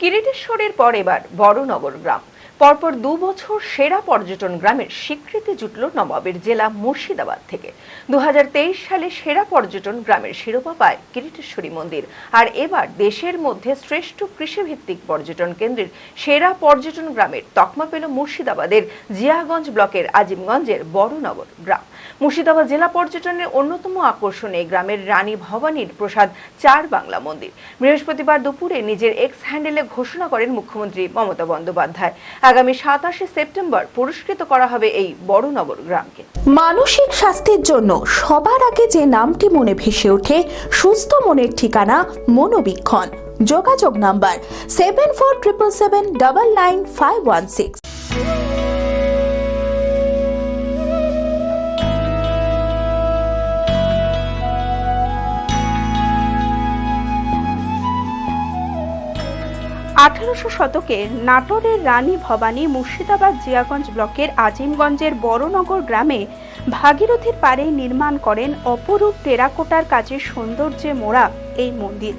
কিরিটেশ্বরের পর এবার বড়নগর গ্রাম। পরপর দু বছর সেরা পর্যটন গ্রামের স্বীকৃতি জুটল নবাবের জেলা মুর্শিদাবাদ থেকে। দু হাজার তেইশ সালে সেরা পর্যটন গ্রামের শিরোপা পায় কিরিটেশ্বরী মন্দির। আর এবার দেশের মধ্যে শ্রেষ্ঠ কৃষিভিত্তিক পর্যটন কেন্দ্রের সেরা পর্যটন গ্রামের তকমা পেল মুর্শিদাবাদের জিয়াগঞ্জ ব্লকের আজিমগঞ্জের বড়নগর গ্রাম। মুর্শিদাবাদ জেলা পর্যটনের অন্যতম আকর্ষণ এই গ্রামের রানী ভবানীর প্রসাদ চার বাংলা মন্দির। বৃহস্পতিবার দুপুরে নিজের এক্স হ্যান্ডেলে ঘোষণা করেন মুখ্যমন্ত্রী মমতা বন্দ্যোপাধ্যায়। আগামী সাতাশে সেপ্টেম্বর পুরস্কৃত করা হবে এই বড়নগর গ্রামকে। মানসিক স্বাস্থ্যের জন্য সবার আগে যে নামটি মনে ভেসে ওঠে, সুস্থ মনের ঠিকানা মনোবীক্ষণ। যোগাযোগ number seven four triple seven double nine five one six আঠারোশো শতকের নাটোরের রানী ভবানী মুর্শিদাবাদ জিয়াগঞ্জ ব্লকের আজিমগঞ্জের বড়নগর গ্রামে ভাগীরথীর পাড়ে নির্মাণ করেন অপরূপ টেরাকোটার কাজে সৌন্দর্যে মোড়া এই মন্দির।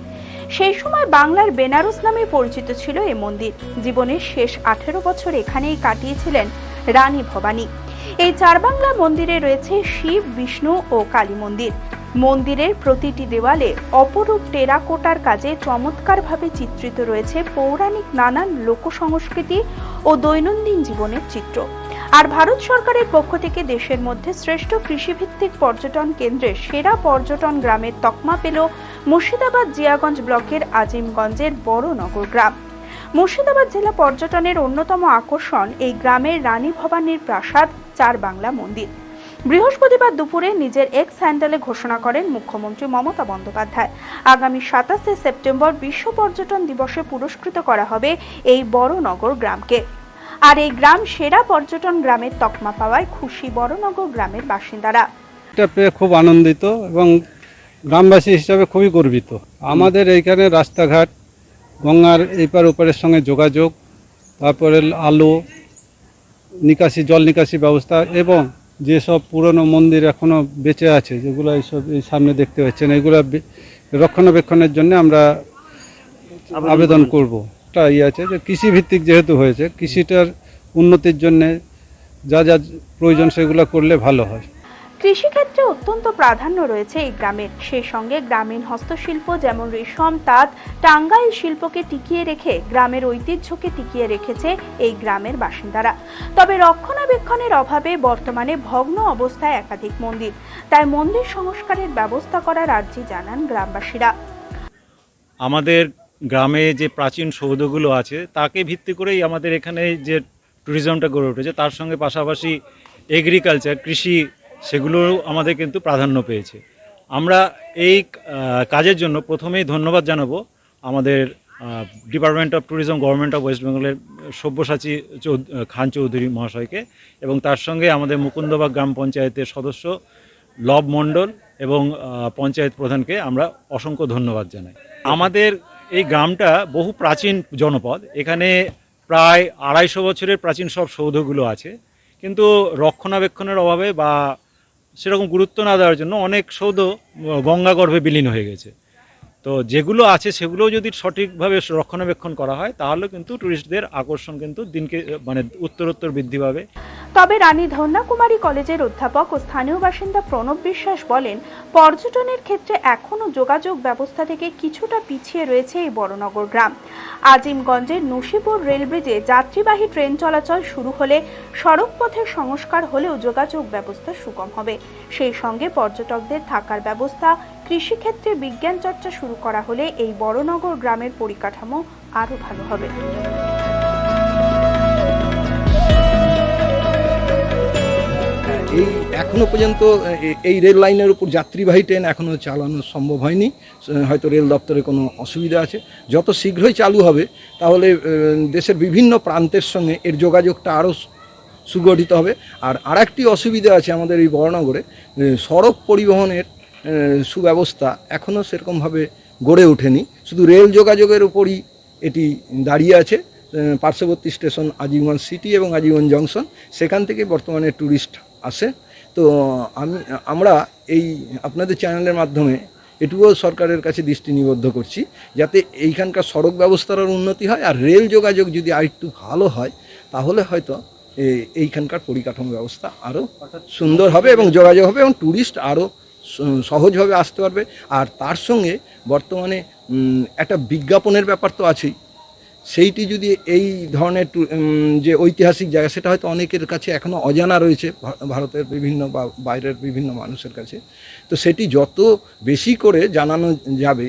সেই সময় বাংলার বেনারস নামে পরিচিত ছিল এই মন্দির। জীবনের শেষ আঠেরো বছর এখানেই কাটিয়েছিলেন রানী ভবানী। এই চারবাংলা মন্দিরে রয়েছে শিব, বিষ্ণু ও কালী মন্দির। মন্দিরের প্রতিটি দেওয়ালে অপরূপ টেরাকোটার কাজে চমৎকারভাবে চিত্রিত রয়েছে পৌরাণিক নানান লোকসংস্কৃতি ও দৈনন্দিন জীবনের চিত্র। আর ভারত সরকারের পক্ষ থেকে দেশের মধ্যে শ্রেষ্ঠ কৃষিভিত্তিক পর্যটন কেন্দ্রের সেরা পর্যটন গ্রামের তকমা পেল মুর্শিদাবাদ জিয়াগঞ্জ ব্লকের আজিমগঞ্জের বড়নগর গ্রাম। মুর্শিদাবাদ জেলা পর্যটনের অন্যতম আকর্ষণ এই গ্রামের রানী ভবানীর প্রাসাদ চার বাংলা মন্দির। বৃহস্পতিবার দুপুরে নিজের এক্স হ্যান্ডেলে ঘোষণা করেন মুখ্যমন্ত্রী মমতা বন্দ্যোপাধ্যায়। আগামী সাতাশে সেপ্টেম্বর বিশ্ব পর্যটন দিবসে পুরস্কৃত করা হবে এই বড়নগর গ্রামকে। আর এই গ্রাম সেরা পর্যটন গ্রামের তকমা পাওয়ায় খুশি বড়নগর গ্রামের বাসিন্দারা। খুব আনন্দিত এবং গ্রামবাসী হিসাবে খুবই গর্বিত। আমাদের এইখানে রাস্তাঘাট, গঙ্গার এইপার ওপারের সঙ্গে যোগাযোগ, তারপরে আলো, নিকাশি, জল নিকাশি ব্যবস্থা এবং যেসব পুরনো মন্দির এখনও বেঁচে আছে যেগুলো এইসব এই সামনে দেখতে পাচ্ছেন এগুলো রক্ষণাবেক্ষণের জন্য আমরা আবেদন করব। একটা ইয়ে আছে যে কৃষিভিত্তিক যেহেতু হয়েছে কৃষিটার উন্নতির জন্যে যা যা প্রয়োজন সেগুলো করলে ভালো হয়। কৃষিক্ষেত্রে অত্যন্ত প্রাধান্য রয়েছে এই গ্রামের সেই সঙ্গে গ্রামীণ হস্তশিল্প যেমন রেশম, তাঁত, টাঙ্গাইল শিল্পকে টিকিয়ে রেখে গ্রামের ঐতিহ্যকে টিকিয়ে রেখেছে এই গ্রামের বাসিন্দারা। তবে রক্ষণাবেক্ষণের অভাবে বর্তমানে ভগ্ন অবস্থায় একাধিক মন্দির। তাই মন্দির সংস্কারের ব্যবস্থা করার আর্জি জানান গ্রামবাসীরা। আমাদের গ্রামে যে প্রাচীন সৌধগুলো আছে, তাকে ভিত্তি করেই আমাদের এখানে যে ট্যুরিজমটা গড়ে উঠেছে, তার সঙ্গে পাশাপাশি এগ্রিকালচার কৃষি সেগুলোও আমাদের কিন্তু প্রাধান্য পেয়েছে। আমরা এই কাজের জন্য প্রথমেই ধন্যবাদ জানাব আমাদের department of tourism government of west বেঙ্গলের সব্যসাচী খান চৌধুরী মহাশয়কে এবং তার সঙ্গে আমাদের মুকুন্দবাগ গ্রাম পঞ্চায়েতের সদস্য লব মণ্ডল এবং পঞ্চায়েত প্রধানকে আমরা অসংখ্য ধন্যবাদ জানাই। আমাদের এই গ্রামটা বহু প্রাচীন জনপদ। এখানে প্রায় আড়াইশো বছরের প্রাচীন সব সৌধগুলো আছে। কিন্তু রক্ষণাবেক্ষণের অভাবে বা সেরকম গুরুত্ব না দেওয়ার জন্য অনেক সৌধ গঙ্গা গঙ্গাগর্ভে বিলীন হয়ে গেছে। তো যেগুলো আছে সেগুলো যদি সঠিকভাবে রক্ষণাবেক্ষণ করা হয়, তাহলে কিন্তু টুরিস্টদের আকর্ষণ কিন্তু দিনকে মানে উত্তরোত্তর বৃদ্ধি পাবে। তবে রানী ধন্যাকুমারী কলেজের অধ্যাপক ও স্থানীয় বাসিন্দা প্রণব বিশ্বাস বলেন, পর্যটনের ক্ষেত্রে এখনও যোগাযোগ ব্যবস্থা থেকে কিছুটা পিছিয়ে রয়েছে এই বড়নগর গ্রাম। আজিমগঞ্জের নসিপুর রেলব্রিজে যাত্রীবাহী ট্রেন চলাচল শুরু হলে সড়ক পথের সংস্কার হলেও যোগাযোগ ব্যবস্থা সুগম হবে। সেই সঙ্গে পর্যটকদের থাকার ব্যবস্থা কৃষিক্ষেত্রে বিজ্ঞান চর্চা শুরু করা হলে এই বড়নগর গ্রামের পরিকাঠামো আরও ভালো হবে। এই এখনও পর্যন্ত এই রেল লাইনের উপর যাত্রীবাহী ট্রেন এখনও চালানো সম্ভব হয়নি। হয়তো রেল দপ্তরে কোনো অসুবিধা আছে। যত শীঘ্রই চালু হবে, তাহলে দেশের বিভিন্ন প্রান্তের সঙ্গে এর যোগাযোগটা আরও সুগঠিত হবে। আর আরেকটি অসুবিধা আছে আমাদের এই বড়নগরে সড়ক পরিবহনের সুব্যবস্থা এখনও সেরকমভাবে গড়ে ওঠেনি। শুধু রেল যোগাযোগের উপরই এটি দাঁড়িয়ে আছে। পার্শ্ববর্তী স্টেশন আজিমগঞ্জ সিটি এবং আজিমগঞ্জ জংশন, সেখান থেকে বর্তমানে ট্যুরিস্ট আসে। তো, আমি, আমরা এই আপনাদের চ্যানেলের মাধ্যমে এটুকুও সরকারের কাছে দৃষ্টি নিবদ্ধ করছি, যাতে এইখানকার সড়ক ব্যবস্থার উন্নতি হয় আর রেল যোগাযোগ যদি আরেকটু ভালো হয়, তাহলে হয়তো এইখানকার পরিকাঠামো ব্যবস্থা আরও সুন্দর হবে এবং যোগাযোগ হবে এবং ট্যুরিস্ট আরও সহজভাবে আসতে পারবে। আর তার সঙ্গে বর্তমানে একটা বিজ্ঞাপনের ব্যাপার তো আছেই। সেইটি যদি এই ধরনের যে ঐতিহাসিক জায়গা, সেটা হয়তো অনেকের কাছে এখনও অজানা রয়েছে ভারতের বিভিন্ন বা বাইরের বিভিন্ন মানুষের কাছে। তো সেটি যত বেশি করে জানানো যাবে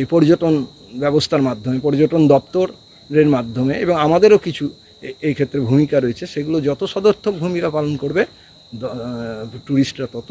এই পর্যটন ব্যবস্থার মাধ্যমে, পর্যটন দপ্তরের মাধ্যমে, এবং আমাদেরও কিছু এই ক্ষেত্রে ভূমিকা রয়েছে, সেগুলো যত সদর্থক ভূমিকা পালন করবে ট্যুরিস্টরা তত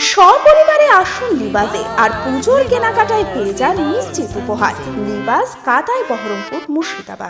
সপরিবারে আসুন লিবাজে আর পুজোর কেনাকাটায় পেয়ে যান নিশ্চিত উপহার। লিবাস কাতায় বহরমপুর মুর্শিদাবাদ।